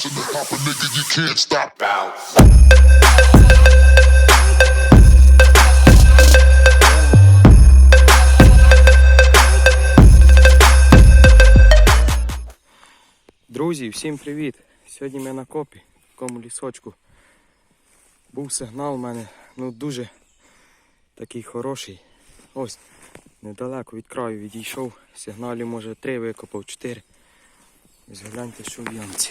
bounce in the hopper, nigga, you can't stop. Bounce. Друзі, всім привіт! Сьогодні ми на копі, в такому лісочку. Був сигнал у мене, ну дуже такий хороший. Ось, недалеко від краю відійшов. Сигналів може три викопав, чотири. Ось гляньте, що в ямці.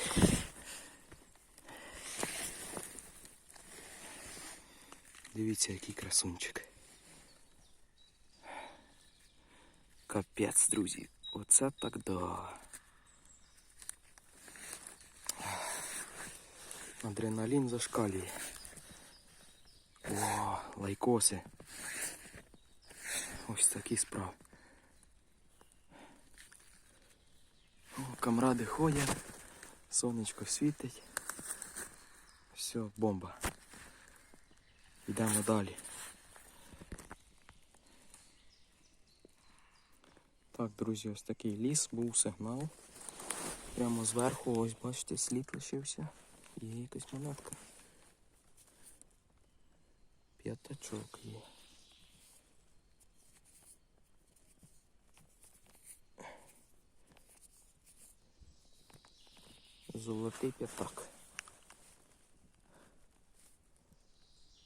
Дивіться, який красунчик. Капець, друзі. Оце так да. Адреналін зашкалює. О, лайкоси. Ось такі справи. О, камради ходять, сонечко світить. Все, бомба. Йдемо далі. Так, друзі, ось такий ліс, був сигнал. Прямо зверху, ось бачите, слід лишився. Є якась монетка. П'ятачок є. Золотий п'ятак.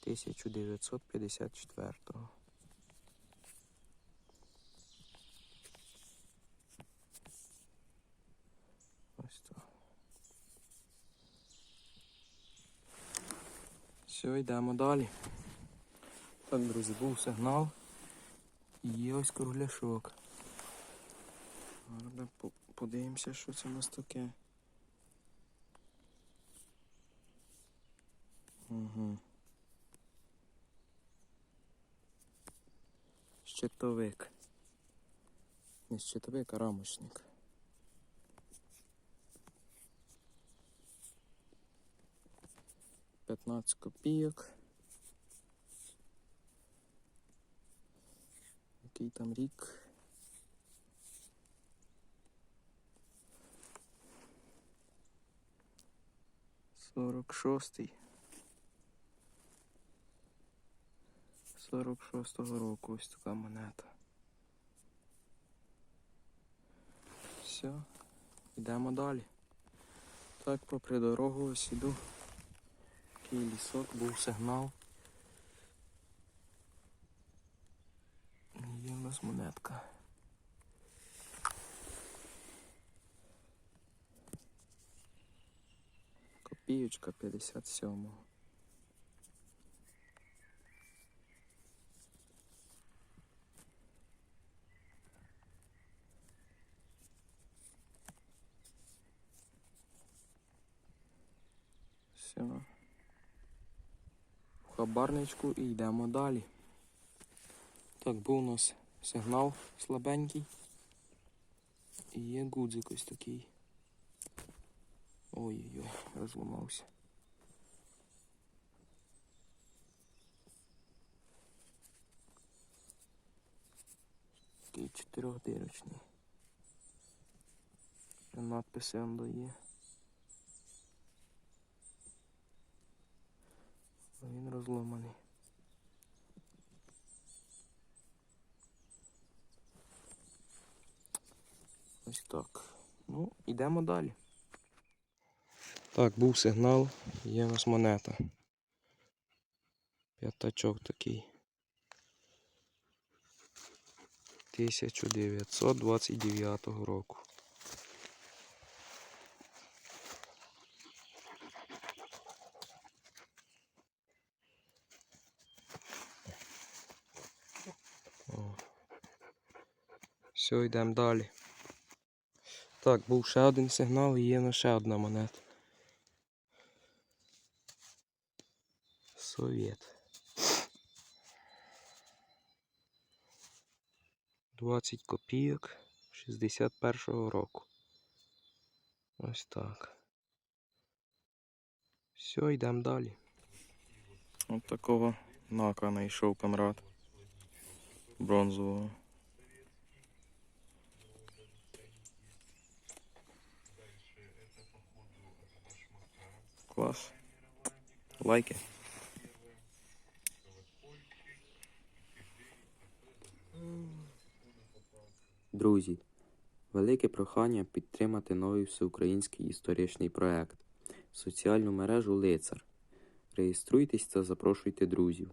1954-го. Ось так. Все, йдемо далі. Так, друзі, був сигнал. Є ось кругляшок. Зараз подивимося, що це у нас таке. Угу. Щитовик. Не щитовик, а рамочник. П'ятнадцять копійок. Який там рік? Сорок шостий. Сорок шостого року ось така монета. Все, йдемо далі. Так, попри дорогу ось іду. Такий лісок, був сигнал. Є в нас монетка. Копієчка 57-го. Все. В хабарничку і йдемо далі. Так, був у нас сигнал слабенький. І є гудзик ось такий. Ой-ой-ой, розламався. Такий чотирьохдирочний. Надписи он дає. А Він розломаний. Ось так. Ну, йдемо далі. Так, був сигнал, є у нас монета. П'ятачок такий. 1929 року. Все, йдемо далі. Так, був ще один сигнал і є ще одна монета. Совєт. 20 копійок 61-го року. Ось так. Все, йдемо далі. От такого нака знайшов камрад. Бронзового. Клас. Лайки. Друзі, велике прохання підтримати новий всеукраїнський історичний проект, соціальну мережу Лицар. Реєструйтесь та запрошуйте друзів.